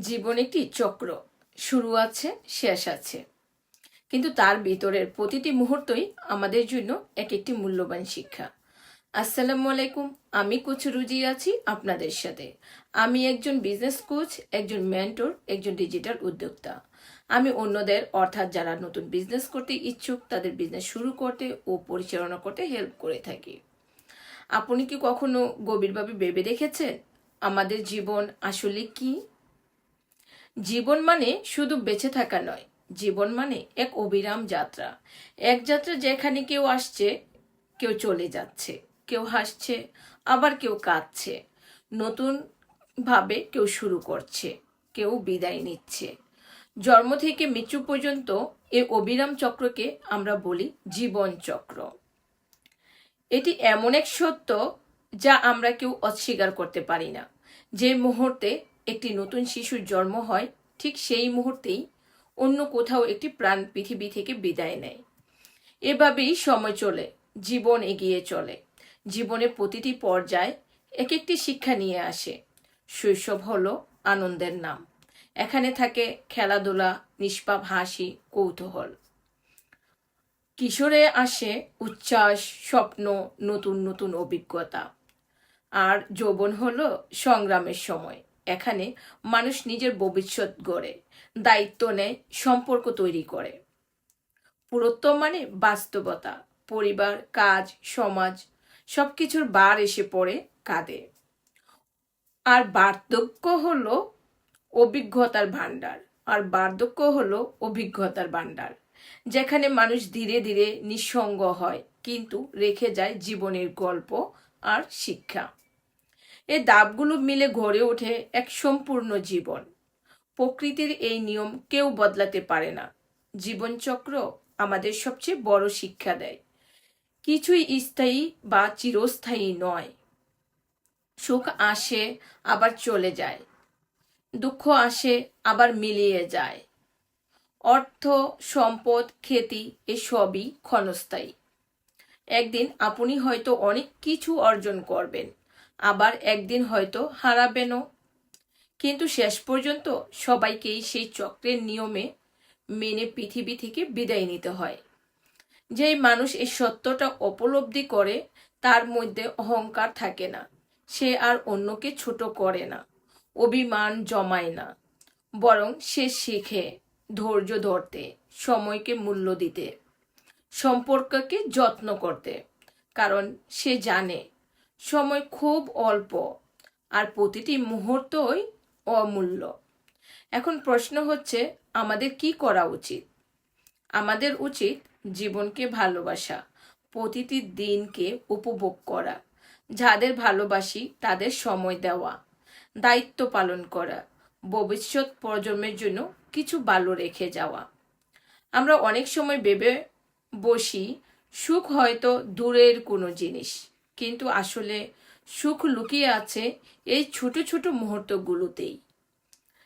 জীবন একটি চক্র। শুরু আছে, শেষ আছে। কিন্তু তার ভিতরের প্রতিটি মুহূর্তই আমাদের জন্য এক একটি মূল্যবান শিক্ষা। আসসালামু আলাইকুম, আমি কোচ রুজি আছি আপনাদের সাথে। আমি একজন বিজনেস কোচ একজন মেন্টর একজন ডিজিটাল উদ্যোক্তা। আমি অন্যদের, অর্থাৎ যারা নতুন বিজনেস করতে ইচ্ছুক, তাদের বিজনেস শুরু করতে ও পরিচালনা করতে হেল্প করে থাকি। আপনি কি কখনো গভীরভাবে ভেবে দেখেছেন? আমাদের জীবন আসলে কি? জীবন মানে শুধু বেঁচে থাকা নয়, জীবন মানে এক অবিরাম যাত্রা। এক যাত্রা যেখানে কেউ আসছে, কেউ চলে যাচ্ছে, কেউ হাসছে, আবার কেউ কাঁদছে। নতুন ভাবে কেউ শুরু করছে, কেউ বিদায় নিচ্ছে। জন্ম থেকে মৃত্যু পর্যন্ত এই অবিরাম চক্রকে আমরা বলি জীবন চক্র। এটি এমন এক সত্য যা আমরা কেউ অস্বীকার করতে পারি না। যে মুহূর্তে একটি নতুন শিশুর জন্ম হয়, ঠিক সেই মুহূর্তেই অন্য কোথাও একটি প্রাণ পৃথিবী থেকে বিদায় নেয়। এভাবেই সময় চলে, জীবন এগিয়ে চলে। জীবনের প্রতিটি পর্যায় এক একটি শিক্ষা নিয়ে আসে। শৈশব হলো আনন্দের নাম। এখানে থাকে খেলাধুলা, নিষ্পাপ হাসি, কৌতূহল। কিশোরে আসে উচ্ছ্বাস, স্বপ্ন, নতুন নতুন অভিজ্ঞতা। আর যৌবন হলো সংগ্রামের সময়। এখানে মানুষ নিজের ভবিষ্যৎ গড়ে, দায়িত্ব নেয়, সম্পর্ক তৈরি করে। পুরুত্ব মানে বাস্তবতা, পরিবার, কাজ, সমাজ, সবকিছুর বার এসে পড়ে কাঁধে। আর বার্ধক্য হলো অভিজ্ঞতার ভাণ্ডার, আর বার্ধক্য হলো অভিজ্ঞতার ভাণ্ডার, যেখানে মানুষ ধীরে ধীরে নিঃসঙ্গ হয়, কিন্তু রেখে যায় জীবনের গল্প আর শিক্ষা। এই দাবগুলো মিলে গড়ে ওঠে এক সম্পূর্ণ জীবন। প্রকৃতির এই নিয়ম কেউ বদলাতে পারে না। জীবনচক্র আমাদের সবচেয়ে বড় শিক্ষা দেয়। কিছুই স্থায়ী বা চিরস্থায়ী নয়। সুখ আসে, আবার চলে যায়। দুঃখ আসে, আবার মিলিয়ে যায়। অর্থ, সম্পদ, খ্যাতি এসবই ক্ষণস্থায়ী। একদিন আপনি হয়তো অনেক কিছু অর্জন করবেন। আবার একদিন হয়তো হারাবেনও। কিন্তু শেষ পর্যন্ত সবাইকেই সেই চক্রের নিয়মে মেনে পৃথিবী থেকে বিদায় নিতে হয়। যেই মানুষ এই সত্যটা উপলব্ধি করে, তার মধ্যে অহংকার থাকে না। সে আর অন্যকে ছোট করে না, অভিমান জমায় না। বরং সে শেখে ধৈর্য ধরতে, সময়কে মূল্য দিতে, সম্পর্ককে যত্ন করতে। কারণ সে জানে সময় খুব অল্প আর প্রতিটি মুহূর্তই অমূল্য। এখন প্রশ্ন হচ্ছে, আমাদের কি করা উচিত? আমাদের উচিত জীবনকে ভালোবাসা, প্রতিটি দিনকে উপভোগ করা, যাদের ভালোবাসি তাদের সময় দেওয়া, দায়িত্ব পালন করা, ভবিষ্যৎ প্রজন্মের জন্য কিছু ভালো রেখে যাওয়া। আমরা অনেক সময় ভেবে বসি, সুখ হয়তো দূরের কোনো জিনিস কিন্তু আসলে সুখ লুকিয়ে আছে এই ছোট ছোট মুহূর্তগুলোতেই।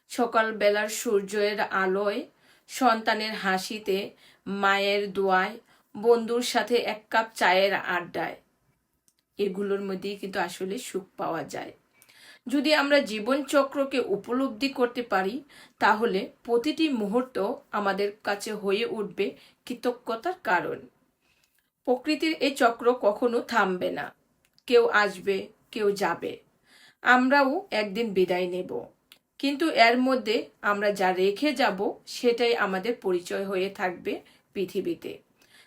সকালবেলার সূর্যের আলোয়, সন্তানের হাসিতে, মায়ের দোয়ায়, বন্ধুর সাথে এক কাপ চায়ের আড্ডায়। এগুলোর মধ্যেই কিন্তু আসলে সুখ পাওয়া যায়। যদি আমরা জীবন চক্রকে উপলব্ধি করতে পারি, তাহলে প্রতিটি মুহূর্ত আমাদের কাছে হয়ে উঠবে কৃতজ্ঞতার কারণ। প্রকৃতির এই চক্র কখনো থামবে না। কেউ আসবে, কেউ যাবে। আমরাও একদিন বিদায় নেব। কিন্তু এর মধ্যে আমরা যা রেখে যাব, সেটাই আমাদের পরিচয় হয়ে থাকবে পৃথিবীতে।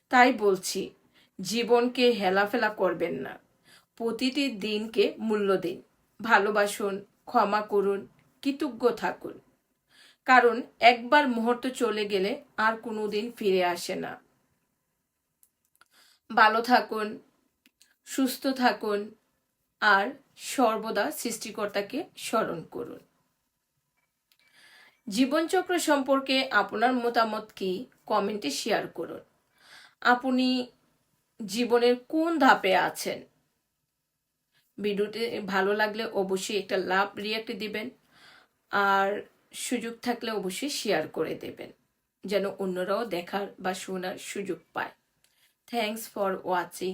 তাই বলছি, জীবনকে হেলাফেলা করবেন না। প্রতিটি দিনকে মূল্য দিন। ভালোবাসুন, ক্ষমা করুন, কৃতজ্ঞ থাকুন। কারণ একবার মুহূর্ত চলে গেলে আর কোনো দিন ফিরে আসে না। ভালো থাকুন সুস্থ থাকুন আর সর্বদা সৃষ্টিকর্তাকে স্মরণ করুন। জীবনচক্র সম্পর্কে আপনার মতামত কি? কমেন্টে শেয়ার করুন। আপনি জীবনের কোন ধাপে আছেন? ভিডিওটি ভালো লাগলে অবশ্যই একটা লাভ রিয়াক্ট দিবেন আর সুযোগ থাকলে অবশ্যই শেয়ার করে দেবেন, যেন অন্যরাও দেখার বা শোনার সুযোগ পায়। Thanks for watching